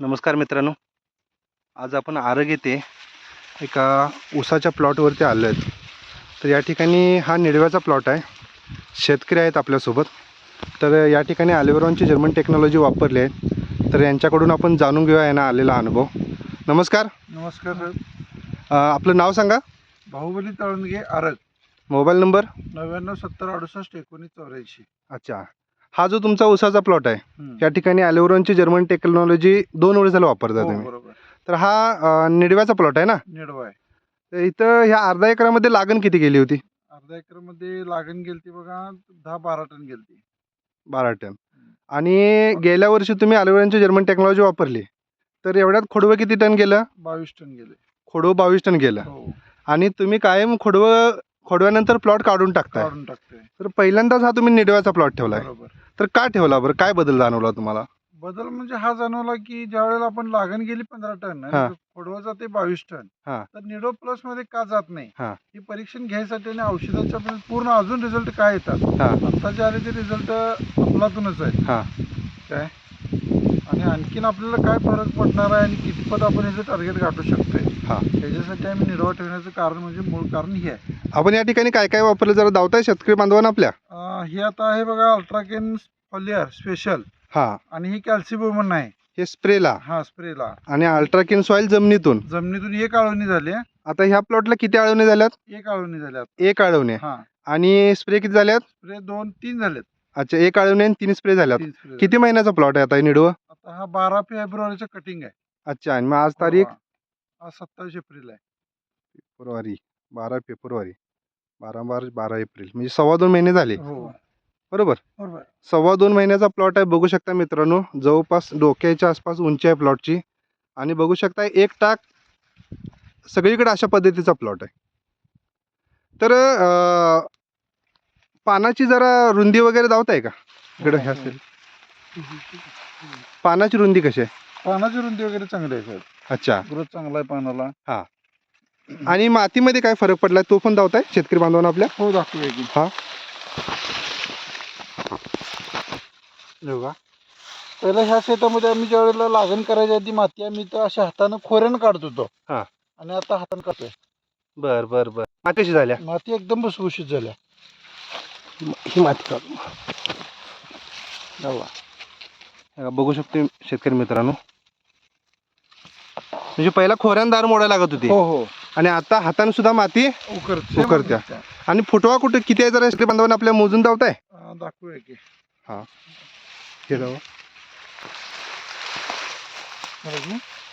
नमस्कार मित्रांनो. आज आपण आरग येथे एका ऊसाच्या प्लॉटवरती आलो आहेत. तर या ठिकाणी हा निडव्याचा प्लॉट आहे. शेतकरी आहेत आपल्यासोबत. तर या ठिकाणी ॲलिव्हरॉनची जर्मन टेक्नॉलॉजी वापरली आहे. तर यांच्याकडून आपण जाणून घेऊया यांना आलेला अनुभव. नमस्कार. नमस्कार सर. आपलं नाव सांगा. बाहुबली तळणगे आरग. Mobile number? नव्याण्णव सत्तर अडुसष्ट एकोणीस चौऱ्याऐंशी. अच्छा. हा जो तुमचा ऊसाचा प्लॉट आहे. या ठिकाणी ॲलिव्हरॉनची जर्मन टेक्नॉलॉजी दोन वर्ष झालं वापरता हो, तुम्ही. बरोबर. तर हा निडव्याचा प्लॉट आहे ना? निडवा आहे. तर इथं ह्या अर्धा एकरामध्ये लागण किती गेली होती? अर्धा एकरमध्ये लागण गेलती बघा दहा बारा टन गेलती. बारा टन. आणि गेल्या वर्षी तुम्ही अलोवेराची जर्मन टेक्नॉलॉजी वापरली. तर एवढ्यात खोडवं किती टन गेलं? बावीस टन गेले. खोडवं बावीस टन गेलं. हो. आणि तुम्ही कायम खोडवं खोडव्यानंतर प्लॉट काढून टाकताय. काढून टाकतोय. तर पहिल्यांदाच हा तुम्ही निडव्याचा प्लॉट ठेवलाय. बरोबर. तर का ठेवला बरं? काय बदल जाणवला तुम्हाला? बदल म्हणजे हा जाणवला की ज्या वेळेला आपण लागण गेली पंधरा टन हा. आणि खोडवा जाते बावीस टन हा. तर निडो प्लसमध्ये का जात नाही? हा. हे परीक्षण घ्यायसाठी आणि औषधाच्या पण पूर्ण अजून रिझल्ट काय येतात? हा. आता जे आले ते रिझल्ट अफलातूनच आहे हा. काय? आणि आणखीन आपल्याला काय फरक पडणार आहे आणि कितपत आपण याचं टार्गेट गाठू शकतोय? हा. त्याच्यासाठी आम्ही निर्वाह ठेवण्याचं कारण म्हणजे मूळ कारण हे आहे. आपण या ठिकाणी काय काय वापरलं? जरा दावताय शेतकरी बांधवांना आपल्या. अं, हे आता आहे बघा अल्ट्राकेन फॉलियर स्पेशल हा. आणि ही कॅल्सिबोमन आहे. हे स्प्रेला हा स्प्रेला आणि अल्ट्राकिन सॉईल जमिनीतून. जमिनीतून एक आळवणी झाली आता ह्या प्लॉटला किती आळवणे झाल्यात? एक आळवणी झाल्यात. एक आळवणे. हा. आणि स्प्रे किती झाल्यात? स्प्रे दोन तीन झालेत. अच्छा एक आळवणे आणि तीन स्प्रे झाल्यात. तीन किती महिन्याचा प्लॉट आहे आता निडवं? आता हा बारा फेब्रुवारीचं कटिंग आहे. अच्छा आणि मग आज तारीख? हा. आज सत्तावीस एप्रिल आहे. फेब्रुवारी बारा फेब्रुवारी. बारा मार्च बारा एप्रिल. म्हणजे सव्वा दोन महिने झाले. हो. बरोबर? बरोबर. सव्वा दोन महिन्याचा प्लॉट आहे. बघू शकता मित्रांनो जवळपास डोक्याच्या आसपास उंची आहे प्लॉटची आणि बघू शकता एक टाक सगळीकडे अशा पद्धतीचा प्लॉट आहे. तर अं, पानाची जरा रुंदी वगैरे दावताय का? इकडे ह्या हो, side. पानाची रुंदी कशी आहे? पानाची रुंदी वगैरे चांगली आहे साहेब. अच्छा. ग्रोथ चांगला आहे पानाला. आणि मातीमध्ये काय फरक पडलाय? तो पण दावताय? शेतकरी बांधवांना आपल्या? हो दाखवूया की. हा. बघा. पहिला ह्या शेतामध्ये आम्ही ज्या वेळेला लागण करायच्या आधी माती आम्ही तर अशा हातानं खोऱ्यानं काढत होतो. हा. आणि आता हातानं काढतोय. बर बर बर. माती कशी झाल्या? माती एकदम भुसभुशीत झाल्या. ही माती काढू. हे बघा, बघू शकतो शेतकरी मित्रांनो. म्हणजे पहिला खोऱ्यान दार मोडायला लागत होती. हो हो. आणि आता हाताने सुद्धा माती उकरते. उकरत्या. आणि फुटवा कुठे? किती आहे जरा शेतकरी बांधवांना आपल्या मोजून धावताय हा, दाखवूया हे. की.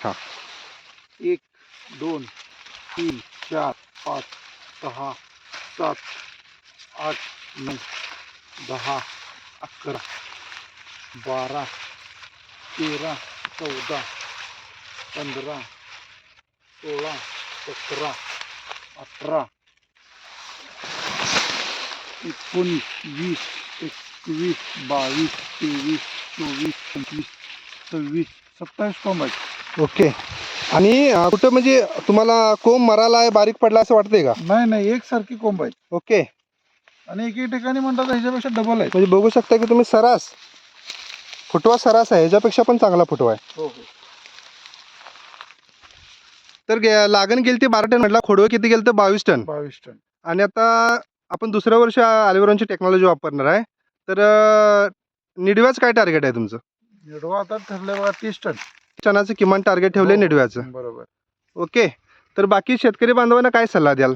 हा. एक दोन तीन चार पाच सहा सात आठ नऊ दहा अकरा बारा तेरा चौदा पंधरा सोळा सतरा अठरा एकोणीस वीस एकवीस बावीस तेवीस चोवीस पंचवीस सव्वीस सत्तावीस कोंब आहेत. ओके. आणि अं, कुठं म्हणजे तुम्हाला कोंब मराला आहे बारीक पडला असं वाटतंय का? नाही नाही एकसारखी कोंब आहेत. ओके. आणि एक एक ठिकाणी म्हणतात ह्याच्यापेक्षा डबल आहेत. म्हणजे बघू शकता की तुम्ही सरास फुटवा सरास आहे ह्याच्यापेक्षा पण चांगला फुटवा आहे. हो हो. तर गे- लागण गेली ते बारा टन म्हटलं खोडवं किती गेलं तर बावीस टन. बावीस टन. आणि आता आपण दुसऱ्या वर्षी अलिव्हरॉनची टेक्नॉलॉजी वापरणार आहे. तर अं, निडव्याचं काय टार्गेट आहे तुमचं? निडवा आता ठरलंय बघा तीस टन. टनाचं किमान टार्गेट ठेवले हो, निडव्याचं. बरोबर. ओके. तर बाकी शेतकरी बांधवांना काय सल्ला द्याल?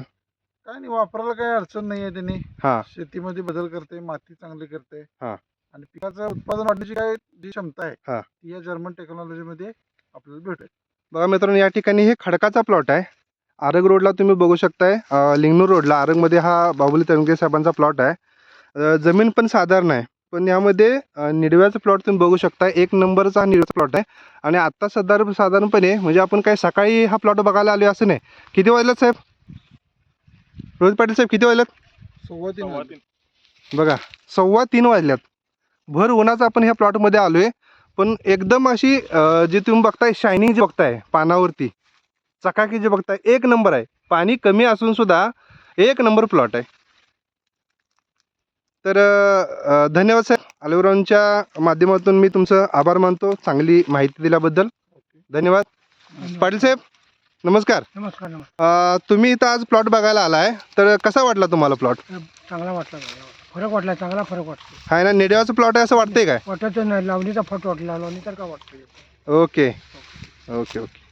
काय नाही वापरायला काही अडचण नाही आहे त्यांनी. हा. शेतीमध्ये बदल करते माती चांगली करते. हा. आणि पिकाचं उत्पादन वाढण्याची काय जी क्षमता आहे हा. ती या जर्मन टेक्नॉलॉजी मध्ये आपल्याला भेटेल. बघा मित्रांनो या ठिकाणी हे खडकाचा प्लॉट आहे. आरग रोडला तुम्ही बघू शकताय. अं, लिंगणूर रोडला आरगमध्ये हा बाबुली तरंगे साहेबांचा प्लॉट आहे. जमीन पण साधारण आहे. पण यामध्ये निडव्याचा प्लॉट तुम्ही बघू शकता एक नंबरचा हा निडव्याचा प्लॉट आहे. आणि आत्ता साधारण साधारणपणे म्हणजे आपण काय सकाळी हा प्लॉट बघायला आलो असं नाही. किती वाजल्यात साहेब? रोहित पाटील साहेब किती वाजल्यात सव्वा तीन. बघा सव्वा तीन वाजल्यात भर उन्हाचा आपण ह्या प्लॉटमध्ये आलोय. पण एकदम अशी जे तुम्ही बघताय शायनिंग जे बघताय पानावरती चकाकी जे बघताय एक नंबर आहे. पाणी कमी असून सुद्धा एक नंबर प्लॉट आहे. तर धन्यवाद साहेब अलिव्हरॉनच्या माध्यमातून मी तुमचं आभार मानतो चांगली माहिती दिल्याबद्दल. धन्यवाद. पाटील साहेब नमस्कार. नमस्कार नमस्कार. तुम्ही इथं आज प्लॉट बघायला आलाय. तर कसा वाटला तुम्हाला प्लॉट चांगला वाटला. फरक वाटला चांगला फरक वाटतो. हाय ना निडव्याचं प्लॉट आहे असं वाटतंय काय? वाटत नाही लावणीचा फट वाटला लावणी तर का वाटतो ओके. Okay okay.